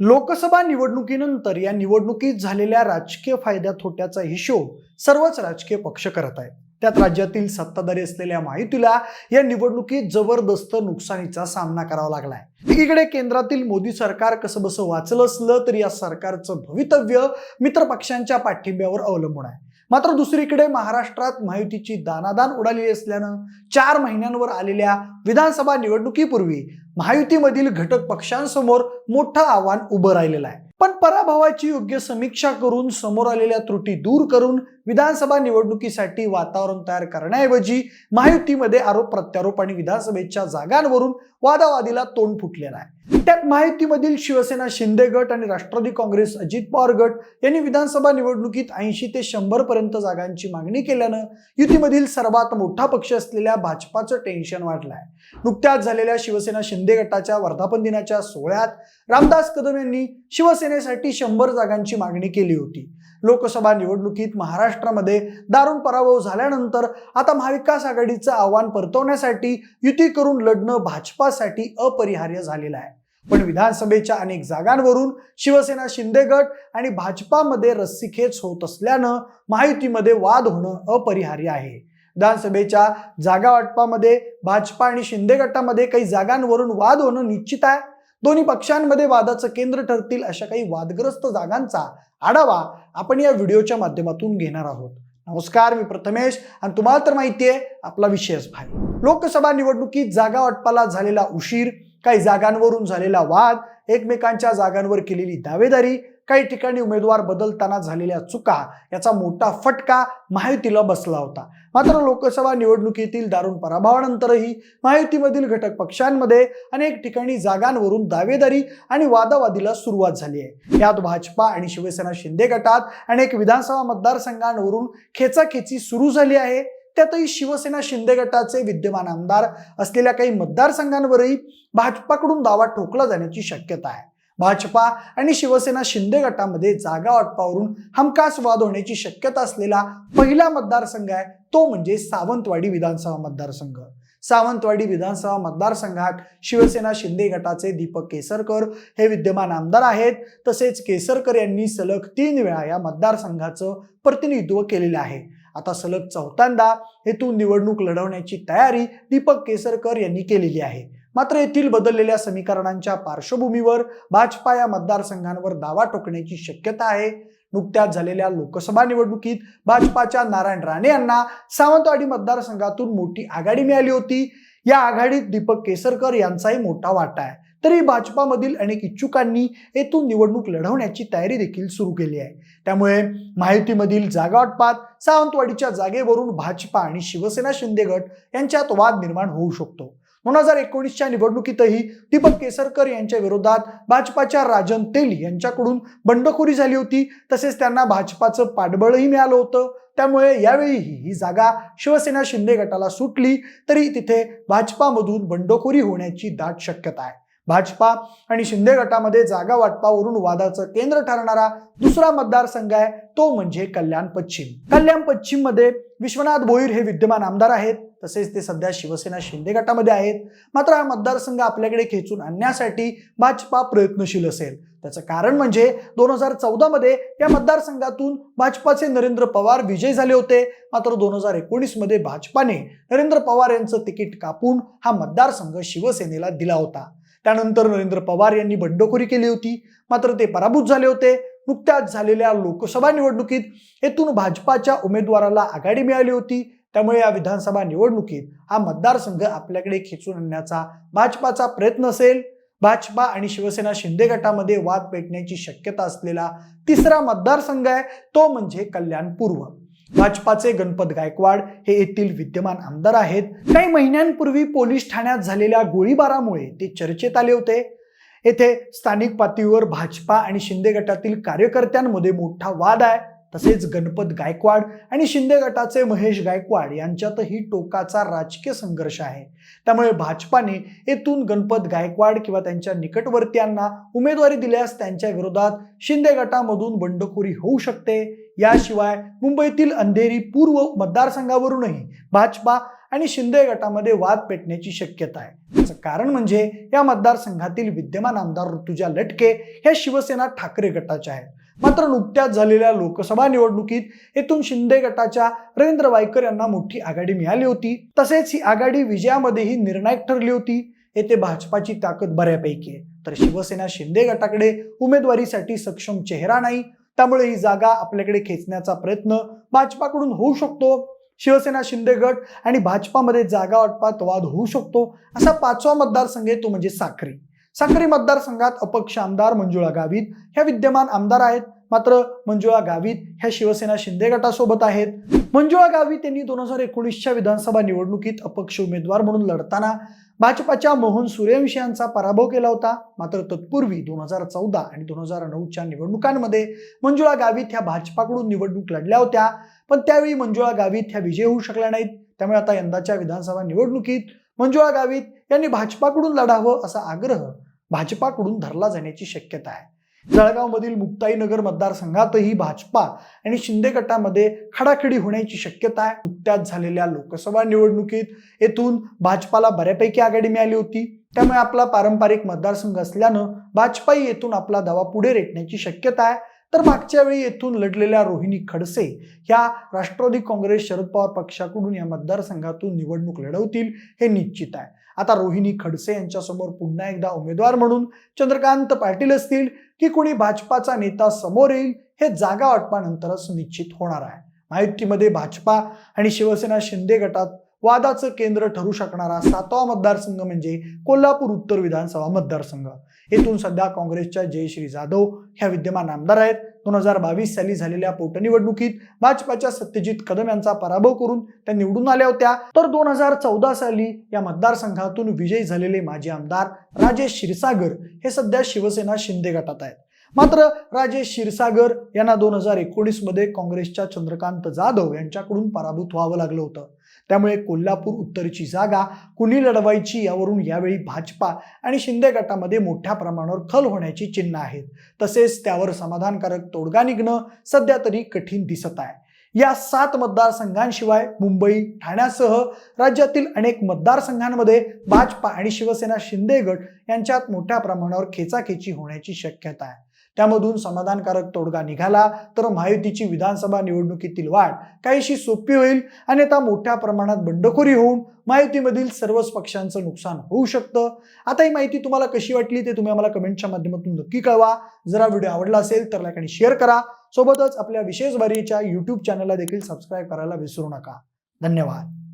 लोकसभा निवडणुकीनंतर या निवडणुकीत झालेल्या राजकीय फायद्या थोट्याचा हिशोब सर्वच राजकीय पक्ष करत आहेत. त्यात राज्यातील सत्ताधारी असलेल्या माहितीला या निवडणुकीत जबरदस्त नुकसानीचा सामना करावा लागलाय. एकीकडे केंद्रातील मोदी सरकार कसं बसं वाचलं असलं तरी या सरकारचं भवितव्य मित्र पक्षांच्या पाठिंब्यावर अवलंबून आहे. मात्र दुसरीकडे महाराष्ट्रात माहितीची दानादान उडालेली असल्यानं चार महिन्यांवर आलेल्या विधानसभा निवडणुकीपूर्वी महायुतीमधील घटक पक्षांसमोर मोठं आव्हान उभं राहिलेलं आहे. पण पराभवाची योग्य समीक्षा करून समोर आलेल्या त्रुटी दूर करून विधानसभा निवडणुकीसाठी वातावरण तयार करण्याऐवजी महायुतीमध्ये आरोप प्रत्यारोप आणि विधानसभेच्या जागांवरून वादावादीला तोंड फुटलेलं आहे. त्यात महायुतीमधील शिवसेना शिंदे गट आणि राष्ट्रवादी काँग्रेस अजित पवार गट यांनी विधानसभा निवडणुकीत ऐंशी ते शंभर पर्यंत जागांची मागणी केल्यानं युतीमधील सर्वात मोठा पक्ष असलेल्या भाजपाचं टेन्शन वाढलं आहे नुकत्याच झालेल्या शिवसेना शिंदे गटाच्या वर्धापन दिनाच्या सोहळ्यात रामदास कदम यांनी शिवसेनेसाठी शंभर जागांची मागणी केली होती. लोकसभा निवडणुकीत महाराष्ट्रामध्ये दारुण पराभव झाल्यानंतर आता महाविकास आघाडीचं आव्हान परतवण्यासाठी युती करून लढणं भाजपासाठी अपरिहार्य झालेलं आहे. पण विधानसभेच्या अनेक जागांवरून शिवसेना शिंदे गट आणि भाजपामध्ये रस्सीखेच होत असल्यानं माहितीमध्ये वाद होणं अपरिहार्य आहे. विधानसभेच्या जागा वाटपामध्ये भाजपा आणि शिंदे गटामध्ये काही जागांवरून वाद होणं निश्चित आहे. दोन्ही पक्षांमध्ये वादाचं केंद्र ठरतील अशा काही वादग्रस्त जागांचा आढावा आपण या व्हिडिओच्या माध्यमातून घेणार आहोत. नमस्कार मी प्रथमेश आणि तुम्हाला तर माहिती आहे आपला विशेष भाई लोकसभा निवडणुकीत जागा वाटपाला झालेला उशीर काही जागांवरून झालेला वाद एकमेकांच्या जागांवर केलेली दावेदारी काही ठिकाणी उमेदवार बदलताना झालेल्या चुका याचा मोठा फटका महायुतीला बसला होता. मात्र लोकसभा निवडणुकीतील दारुण पराभवानंतरही महायुतीमधील घटक पक्षांमध्ये अनेक ठिकाणी जागांवरून दावेदारी आणि वादावादीला सुरुवात झाली आहे. यात भाजपा आणि शिवसेना शिंदे गटात अनेक विधानसभा मतदारसंघांवरून खेचाखेची सुरू झाली आहे. त्यातही शिवसेना शिंदे गटाचे विद्यमान आमदार असलेल्या काही मतदारसंघांवरही भाजपाकडून दावा ठोकला जाण्याची शक्यता आहे. भाजपा आणि शिवसेना शिंदे गटामध्ये जागा वाटपावरून हमखास वाद होण्याची शक्यता असलेला पहिला मतदारसंघ आहे तो म्हणजे सावंतवाडी विधानसभा मतदारसंघ. सावंतवाडी विधानसभा मतदारसंघात शिवसेना शिंदे गटाचे दीपक केसरकर हे विद्यमान आमदार आहेत. तसेच केसरकर यांनी सलग तीन वेळा या मतदारसंघाचं प्रतिनिधित्व केलेलं आहे. आता सलग चौथ्यांदा हेतून निवडणूक लढवण्याची तयारी दीपक केसरकर यांनी केलेली आहे. मात्र येथील बदललेल्या समीकरणांच्या पार्श्वभूमीवर भाजपा या मतदारसंघांवर दावा ठोकण्याची शक्यता आहे. नुकत्याच झालेल्या लोकसभा निवडणुकीत भाजपाच्या नारायण राणे यांना सावंतवाडी मतदारसंघातून मोठी आघाडी मिळाली होती. या आघाडीत दीपक केसरकर यांचाही मोठा वाटा आहे. तरी भाजपामधील अनेक इच्छुकांनी येथून निवडणूक लढवण्याची तयारी देखील सुरू केली आहे. त्यामुळे माहितीमधील जागा वाटपात सावंतवाडीच्या जागेवरून भाजपा आणि शिवसेना शिंदे गट यांच्यात वाद निर्माण होऊ शकतो. दोन हजार एकोणीसच्या निवडणुकीतही दीपक केसरकर यांच्या विरोधात भाजपाच्या राजन तेली यांच्याकडून बंडखोरी झाली होती. तसेच त्यांना भाजपाचं पाठबळही मिळालं होतं. त्यामुळे यावेळीही ही जागा शिवसेना शिंदे गटाला सुटली तरी तिथे भाजपामधून बंडखोरी होण्याची दाट शक्यता आहे. भाजपा आणि शिंदे गटामध्ये जागा वाटपावरून वादाचं केंद्र ठरणारा दुसरा मतदारसंघ आहे तो म्हणजे कल्याण पश्चिम. कल्याण पश्चिममध्ये विश्वनाथ भोईर हे विद्यमान आमदार आहेत तसेच ते सध्या शिवसेना शिंदे गटामध्ये आहेत. मात्र हा मतदारसंघ आपल्याकडे खेचून आणण्यासाठी भाजपा प्रयत्नशील असेल. त्याचं कारण म्हणजे दोन हजार चौदामध्ये या मतदारसंघातून भाजपाचे नरेंद्र पवार विजय झाले होते. मात्र दोन हजार एकोणीसमध्ये भाजपाने नरेंद्र पवार यांचं तिकीट कापून हा मतदारसंघ शिवसेनेला दिला होता. त्यानंतर नरेंद्र पवार यांनी बंडखोरी केली होती. मात्र ते पराभूत झाले होते. नुकत्याच झालेल्या लोकसभा निवडणुकीत येथून भाजपाच्या उमेदवाराला आघाडी मिळाली होती. त्यामुळे या विधानसभा निवडणुकीत हा मतदारसंघ आपल्याकडे खेचून आणण्याचा भाजपाचा प्रयत्न असेल. भाजपा आणि शिवसेना शिंदे गटामध्ये वाद पेटण्याची शक्यता असलेला तिसरा मतदारसंघ आहे. तो म्हणजे कल्याण पूर्व भाजपाचे गणपत गायकवाड हे येथील विद्यमान आमदार आहेत. काही महिन्यांपूर्वी पोलीस ठाण्यात झालेल्या गोळीबारामुळे ते चर्चेत आले होते. येथे स्थानिक पातळीवर भाजपा आणि शिंदे गटातील कार्यकर्त्यांमध्ये मोठा वाद आहे. तसेच गणपत गायकवाड आणि शिंदे गटाचे महेश गायकवाड यांच्यातही टोकाचा राजकीय संघर्ष आहे. त्यामुळे भाजपाने येथून गणपत गायकवाड किंवा त्यांच्या निकटवर्तीयांना उमेदवारी दिल्यास त्यांच्या विरोधात शिंदे गटामधून बंडखोरी होऊ शकते. याशिवाय मुंबईतील अंधेरी पूर्व मतदारसंघावरूनही भाजपा आणि शिंदे गटामध्ये वाद पेटण्याची शक्यता आहे. याचं कारण म्हणजे या मतदारसंघातील विद्यमान आमदार ऋतुजा लटके ह्या शिवसेना ठाकरे गटाच्या आहेत. मात्र नुकत्याच झालेल्या लोकसभा निवडणुकीत येथून शिंदे गटाच्या रवींद्र वायकर यांना मोठी आघाडी मिळाली होती. तसेच ही आघाडी विजयामध्येही निर्णायक ठरली होती. येथे भाजपाची ताकद बऱ्यापैकी आहे. तर शिवसेना शिंदे गटाकडे उमेदवारीसाठी सक्षम चेहरा नाही. त्यामुळे ही जागा आपल्याकडे खेचण्याचा प्रयत्न भाजपाकडून होऊ शकतो. शिवसेना शिंदे गट आणि भाजपामध्ये जागा वाटपात वाद होऊ शकतो. असा पाचवा मतदारसंघ आहे तो म्हणजे साखरी साक्री मतदारसंघात अपक्ष आमदार मंजुळा गावित. ह्या विद्यमान आमदार आहेत. मात्र मंजुळा गावित ह्या शिवसेना शिंदे गटासोबत आहेत. मंजुळा गावित यांनी दोन हजार एकोणीसच्या विधानसभा निवडणुकीत अपक्ष उमेदवार म्हणून लढताना भाजपाच्या मोहन सूर्यवंशी यांचा पराभव केला होता. मात्र तत्पूर्वी दोन हजार चौदा आणि दोन हजार नऊच्या निवडणुकांमध्ये मंजुळा गावित ह्या भाजपाकडून निवडणूक लढल्या होत्या. पण त्यावेळी मंजुळा गावित ह्या विजय होऊ शकल्या नाहीत. त्यामुळे आता यंदाच्या विधानसभा निवडणुकीत मंजुळा गावित यांनी भाजपाकडून लढावं असा आग्रह भाजपाकडून धरला जाण्याची शक्यता आहे. जळगावमधील मुक्ताईनगर मतदारसंघातही भाजपा आणि शिंदे गटामध्ये खडाखडी होण्याची शक्यता आहे. नुकत्याच झालेल्या लोकसभा निवडणुकीत येथून भाजपाला बऱ्यापैकी आघाडी मिळाली होती. त्यामुळे आपला पारंपरिक मतदारसंघ असल्यानं भाजपाही येथून आपला दावा पुढे रेटण्याची शक्यता आहे. तर मागच्या वेळी येथून लढलेल्या रोहिणी खडसे ह्या राष्ट्रवादी काँग्रेस शरद पवार पक्षाकडून या मतदारसंघातून निवडणूक लढवतील हे निश्चित आहे. आता रोहिणी खडसे यांच्यासमोर पुन्हा एकदा उमेदवार म्हणून चंद्रकांत पाटील असतील की कोणी भाजपाचा नेता समोर येईल हे जागा वाटपानंतरच निश्चित होणार आहे. महायुतीमध्ये भाजपा आणि शिवसेना शिंदे गटात वादाचं केंद्र ठरू शकणारा सातवा मतदारसंघ म्हणजे कोल्हापूर उत्तर विधानसभा मतदारसंघ. येथून सध्या काँग्रेसच्या जयश्री जाधव ह्या विद्यमान आमदार आहेत. दोन हजार बावीस साली झालेल्या पोटनिवडणुकीत भाजपाच्या सत्यजित कदम यांचा पराभव करून त्या निवडून आल्या होत्या. तर दोन हजार चौदा साली या मतदारसंघातून विजयी झालेले माजी आमदार राजेश क्षीरसागर हे सध्या शिवसेना शिंदे गटात आहेत. मात्र राजेश क्षीरसागर यांना दोन हजार एकोणीसमध्ये काँग्रेसच्या चंद्रकांत जाधव यांच्याकडून पराभूत व्हावं लागलं होतं. त्यामुळे कोल्हापूर उत्तरची जागा कुणी लढवायची यावरून यावेळी भाजपा आणि शिंदे गटामध्ये मोठ्या प्रमाणावर खल होण्याची चिन्ह आहेत. तसेच त्यावर समाधानकारक तोडगा निघणं सध्या तरी कठीण दिसत आहे. या सात मतदारसंघांशिवाय मुंबई ठाण्यासह राज्यातील अनेक मतदारसंघांमध्ये भाजपा आणि शिवसेना शिंदे गट यांच्यात मोठ्या प्रमाणावर खेचाखेची होण्याची शक्यता आहे. त्यामधून समाधानकारक तोडगा निघाला तर महायुतीची विधानसभा निवडणुकीतील वाढ काहीशी सोपी होईल आणि आता मोठ्या प्रमाणात बंडखोरी होऊन महायुतीमधील सर्वच पक्षांचं नुकसान होऊ शकतं. आता ही माहिती तुम्हाला कशी वाटली ते तुम्ही आम्हाला कमेंटच्या माध्यमातून नक्की कळवा. जर व्हिडिओ आवडला असेल तर लाईक आणि शेअर करा. सोबतच आपल्या विशेष भरीच्या युट्यूब चॅनलला देखील सबस्क्राईब करायला विसरू नका. धन्यवाद.